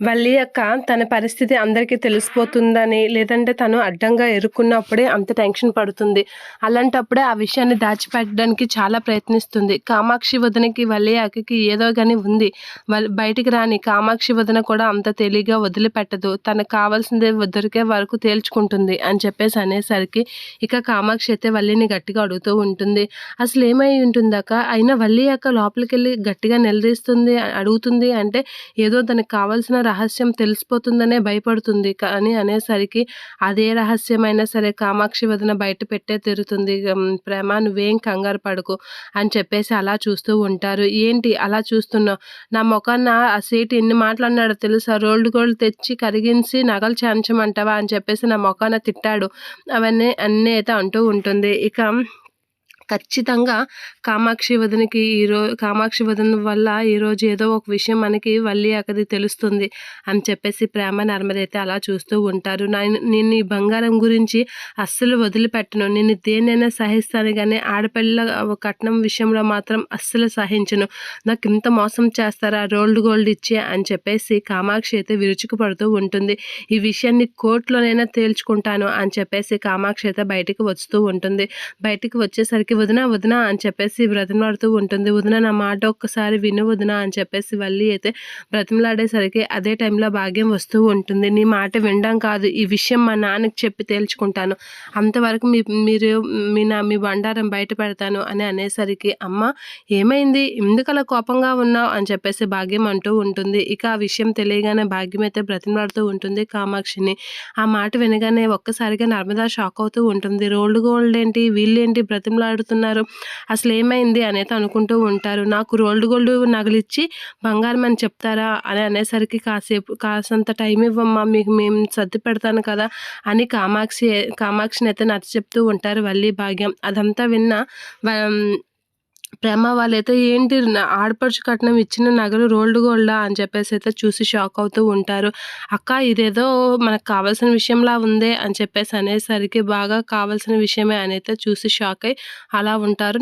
వల్లి అక్క తన పరిస్థితి అందరికీ తెలిసిపోతుందని లేదంటే తను అడ్డంగా ఎరుక్కున్నప్పుడే అంత టెన్షన్ పడుతుంది. అలాంటప్పుడే ఆ విషయాన్ని దాచిపెట్టడానికి చాలా ప్రయత్నిస్తుంది. కామాక్షి వదనకి వల్లి అక్కకి ఏదో కానీ ఉంది. బయటికి రాని కామాక్షి వదన కూడా అంత తేలిగ్గా వదిలిపెట్టదు. తనకు కావాల్సింది దొరికే వరకు తేల్చుకుంటుంది అని చెప్పేసి అనేసరికి ఇక కామాక్షి అయితే వల్లిని గట్టిగా అడుగుతూ ఉంటుంది. అసలు ఏమై ఉంటుందాక అయినా వల్లి అక్క లోపలికి వెళ్ళి గట్టిగా నిలదీస్తుంది అడుగుతుంది అంటే ఏదో తనకు కావాల్సిన రహస్యం తెలిసిపోతుందనే భయపడుతుంది. కానీ అనేసరికి అదే రహస్యమైనా సరే కామాక్షి వదిన బయట పెట్టే తిరుగుతుంది ప్రేమ నువ్వేం కంగారు పడుకు అని చెప్పేసి అలా చూస్తూ ఉంటారు. ఏంటి అలా చూస్తున్నావు? నా మొఖాన్న ఆ సీట్ ఎన్ని మాటలు తెలుసా? రోల్డ్ గోల్డ్ తెచ్చి కరిగించి నగలు చేర్చమంటావా అని చెప్పేసి నా మొఖాన తిట్టాడు. అవన్నీ అన్నీ అయితే అంటూ ఉంటుంది. ఇక ఖచ్చితంగా కామాక్షి వదనకి ఈరో కామాక్షి వదన వల్ల ఈరోజు ఏదో ఒక విషయం మనకి వల్లి అక్కది తెలుస్తుంది అని చెప్పేసి ప్రేమ నర్మద అయితే అలా చూస్తూ ఉంటారు. నేను ఈ బంగారం గురించి అస్సలు వదిలిపెట్టను. నేను దేనైనా సహిస్తాను కానీ ఆడపిల్ల కట్నం విషయంలో మాత్రం అస్సలు సహించను. నాకు ఇంత మోసం చేస్తారా? రోల్డ్ గోల్డ్ ఇచ్చే అని చెప్పేసి కామాక్షి అయితే విరుచుకు పడుతూ ఉంటుంది. ఈ విషయాన్ని కోర్టులోనైనా తేల్చుకుంటాను అని చెప్పేసి కామాక్షి అయితే బయటికి వస్తూ ఉంటుంది. బయటికి వచ్చేసరికి వదిన వదిన అని చెప్పేసి బ్రతిమలాడుతూ ఉంటుంది. వదిన నా మాట ఒక్కసారి విను వదిన అని చెప్పేసి వల్లి అయితే బ్రతిమలాడేసరికి అదే టైంలో భాగ్యం వస్తూ ఉంటుంది. నీ మాట వినడం కాదు. ఈ విషయం మా నాన్నకి చెప్పి తేల్చుకుంటాను. అంతవరకు మీ మీరు మీ నా మీ బండారం బయట పెడతాను అని అనేసరికి అమ్మ ఏమైంది? ఎందుకలా కోపంగా ఉన్నావు? అని చెప్పేసి భాగ్యం అంటూ ఉంటుంది. ఇక ఆ విషయం తెలియగానే భాగ్యం అయితే బ్రతిమలాడుతూ ఉంటుంది కామాక్షిని. ఆ మాట వినగానే ఒక్కసారిగా నర్మదా షాక్ అవుతూ ఉంటుంది. రోల్డ్ గోల్డ్ ఏంటి? వీళ్ళేంటి బ్రతిమలాడుతున్నారు అసలు ఏమైంది అనేది అనుకుంటూ ఉంటారు. నాకు రోల్డ్ గోల్డ్ నగలిచ్చి బంగారం అని చెప్తారా అని అనేసరికి కాసేపు కాసంత టైం ఇవ్వమ్మా మీకు మేము సర్ది పెడతాను కదా అని కామాక్షి కామాక్షిని అయితే నచ్చ చెప్తూ ఉంటారు వల్లి భాగ్యం. అదంతా విన్న ప్రేమ వాళ్ళైతే ఏంటి ఆడపడుచు కట్నం ఇచ్చిన నగలు రోల్డ్ గోల్డా అని చెప్పేసి అయితే చూసి షాక్ అవుతూ ఉంటారు. అక్క ఇదేదో మనకు కావాల్సిన విషయంలా ఉందే అని చెప్పేసి అనేసరికి బాగా కావాల్సిన విషయమే అని అయితే చూసి షాక్ అయి అలా ఉంటారు.